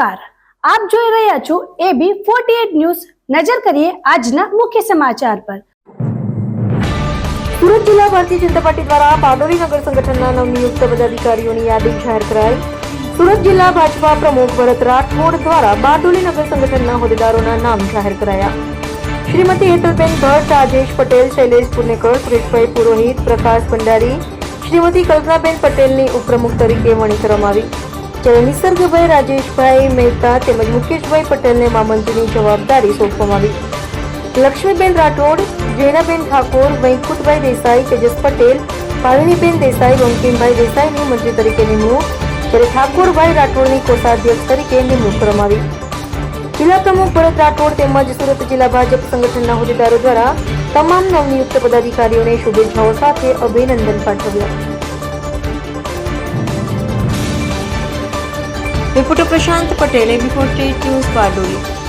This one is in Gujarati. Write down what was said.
આપ જોઈ રહ્યા છો એબી ફોર્ટી ન્યૂઝ. નજર કરીએ આજના મુખ્ય સમાચાર પર. સુરત જિલ્લા ભારતીય જનતા પાર્ટી દ્વારા બારડોલી નગર સંગઠનના નવનિયુક્ત પદાધિકારીઓની યાદી જાહેર કરાઈ. સુરત જિલ્લા ભાજપા પ્રમુખ ભરત રાઠોડ દ્વારા બારડોલી નગર સંગઠનના હોદ્દેદારોના નામ જાહેર કરાયા. શ્રીમતી હેતલબેન ભટ્ટ, રાજેશ પટેલ, શૈલેષ પુનેકર સુરેશભાઈ પુરોહિત, પ્રકાશ ભંડારી, શ્રીમતી કલ્પનાબેન પટેલની ઉપપ્રમુખ તરીકે વણી કરવામાં આવી. જ્યારે નિસર્ગભાઈ રાજેશભાઈ મહેતા તેમજ મુકેશભાઈ પટેલને મહામંત્રીની જવાબદારી સોંપવામાં આવી. લક્ષ્મીબેન રાઠોડ, જૈનાબેન ઠાકોર વૈકુંઠભાઈ દેસાઈ, તેજસ પટેલ ભાવિનીબેન દેસાઈ બંકિમભાઈ દેસાઈની મંત્રી તરીકે નિમણૂક, જ્યારે ઠાકોરભાઈ રાઠોડની કોષાધ્યક્ષ તરીકે નિમણૂક કરવામાં આવી. જિલ્લા પ્રમુખ ભરત રાઠોડ તેમજ સુરત જિલ્લા ભાજપ સંગઠનના હોદ્દેદારો દ્વારા તમામ નવનિયુક્ત પદાધિકારીઓને શુભેચ્છાઓ સાથે અભિનંદન પાઠવ્યા. Reporter Prashant Patel AB forty news Bardoli